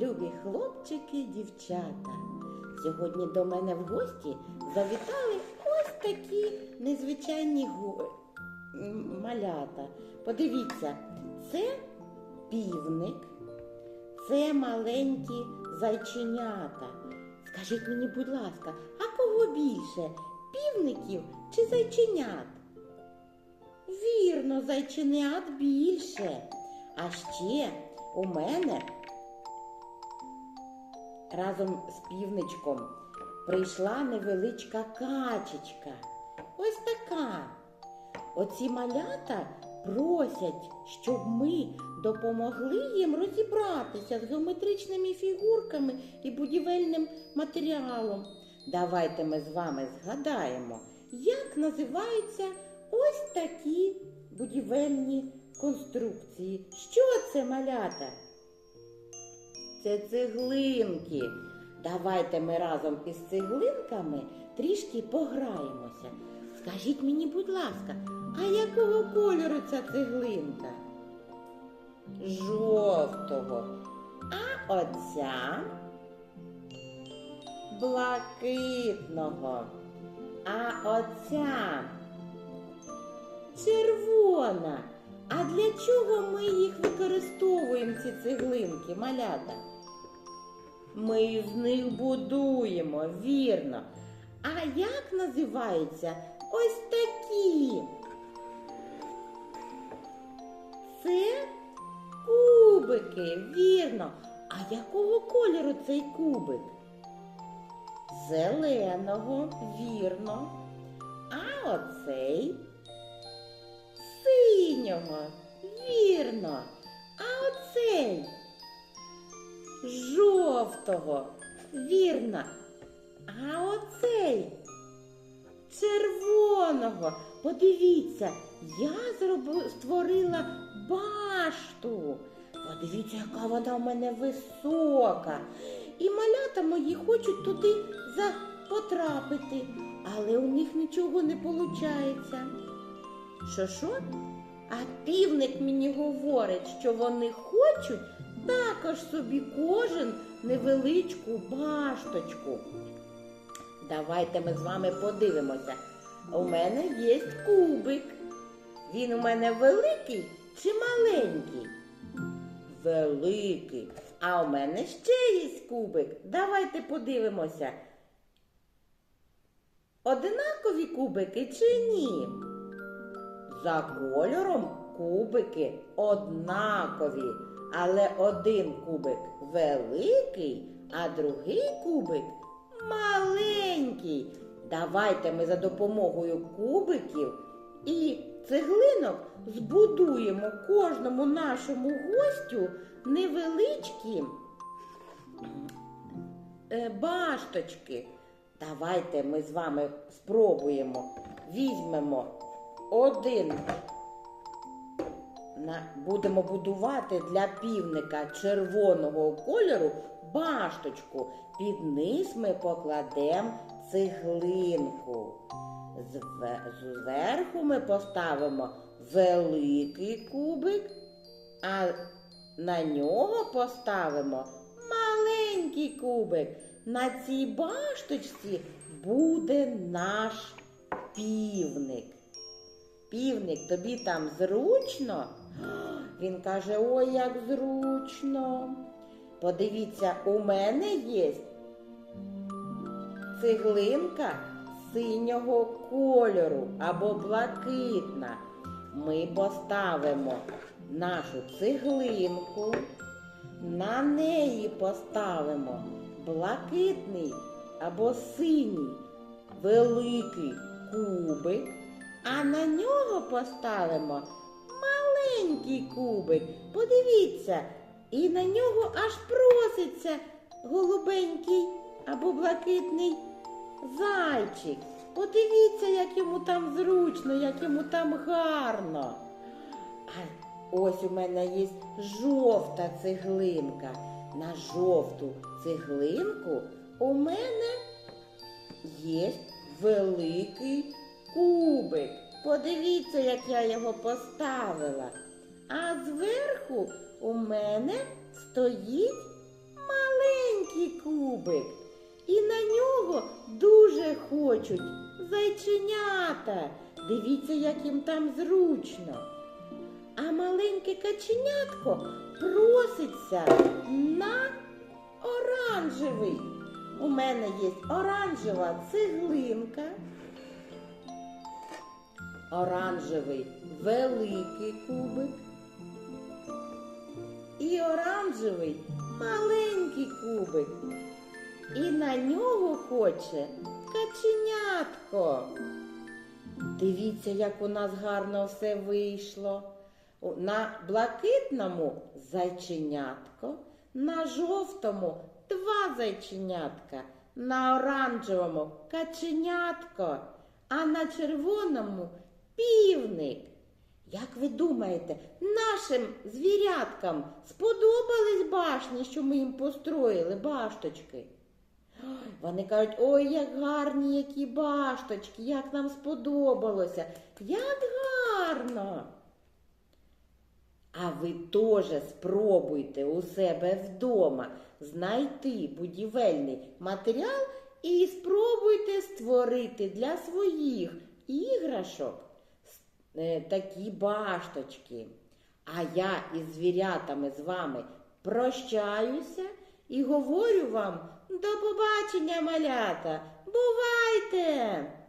любі хлопчики, дівчата. Сьогодні до мене в гості завітали ось такі незвичайні го- малята. Подивіться, це півник, це маленькі зайченята. Скажіть мені, будь ласка, а кого більше? Півників чи зайченят? Вірно, зайченят більше. А ще у мене разом з півничком прийшла невеличка качечка. Ось така. Оці малята просять, щоб ми допомогли їм розібратися з геометричними фігурками і будівельним матеріалом. Давайте ми з вами згадаємо, як називаються ось такі будівельні конструкції. Що це малята? Це цеглинки. Давайте ми разом із цеглинками трішки пограємося. Скажіть мені, будь ласка, а якого кольору ця цеглинка? Жовтого. А оця блакитного. А оця червона. А для чого ми їх використовуємо, ці цеглинки, малята? Ми з них будуємо, вірно. А як називаються ось такі? Це кубики, вірно. А якого кольору цей кубик? Зеленого, вірно. А оцей синього, вірно. А оцей жовтого, вірно. А оцей червоного. Подивіться, я зробила, створила башту. Подивіться, яка вона в мене висока. І малята мої хочуть туди потрапити, але у них нічого не виходить. Що що? А півник мені говорить, що вони хочуть також собі кожен невеличку башточку. Давайте ми з вами подивимося. У мене є кубик. Він у мене великий чи маленький? Великий. А у мене ще є кубик. Давайте подивимося. Одинакові кубики чи ні? За кольором кубики однакові, але один кубик великий, а другий кубик маленький. Давайте ми за допомогою кубиків і цеглинок збудуємо кожному нашому гостю невеличкі е, башточки. Давайте ми з вами спробуємо. Візьмемо один. Будемо будувати для півника червоного кольору башточку. Під низ ми покладемо цеглинку. Зверху ми поставимо великий кубик, а на нього поставимо маленький кубик. На цій башточці буде наш півник. Півник, тобі там зручно? Він каже, ой, як зручно. Подивіться, у мене є цеглинка синього кольору або блакитна. Ми поставимо нашу цеглинку, на неї поставимо блакитний або синій великий кубик, а на нього поставимо маленький кубик. Подивіться, і на нього аж проситься голубенький або блакитний зайчик. Подивіться, як йому там зручно, як йому там гарно. А ось у мене є жовта цеглинка. На жовту цеглинку у мене є великий кубик. Подивіться, як я його поставила. А зверху у мене стоїть маленький кубик. І на нього дуже хочуть зайченята. Дивіться, як їм там зручно. А маленьке каченятко проситься на оранжевий. У мене є оранжева цеглинка, оранжевий великий кубик і оранжевий маленький кубик. І на нього хоче каченятко. Дивіться, як у нас гарно все вийшло. На блакитному зайченятко, на жовтому два зайченятка, на оранжевому каченятко, а на червоному півник. Як ви думаєте, нашим звіряткам сподобались башні, що ми їм построїли, башточки? Вони кажуть, ой, як гарні які башточки, як нам сподобалося, як гарно. А ви теж спробуйте у себе вдома знайти будівельний матеріал і спробуйте створити для своїх іграшок такі башточки. А я із звірятами з вами прощаюся і говорю вам до побачення, малята. Бувайте!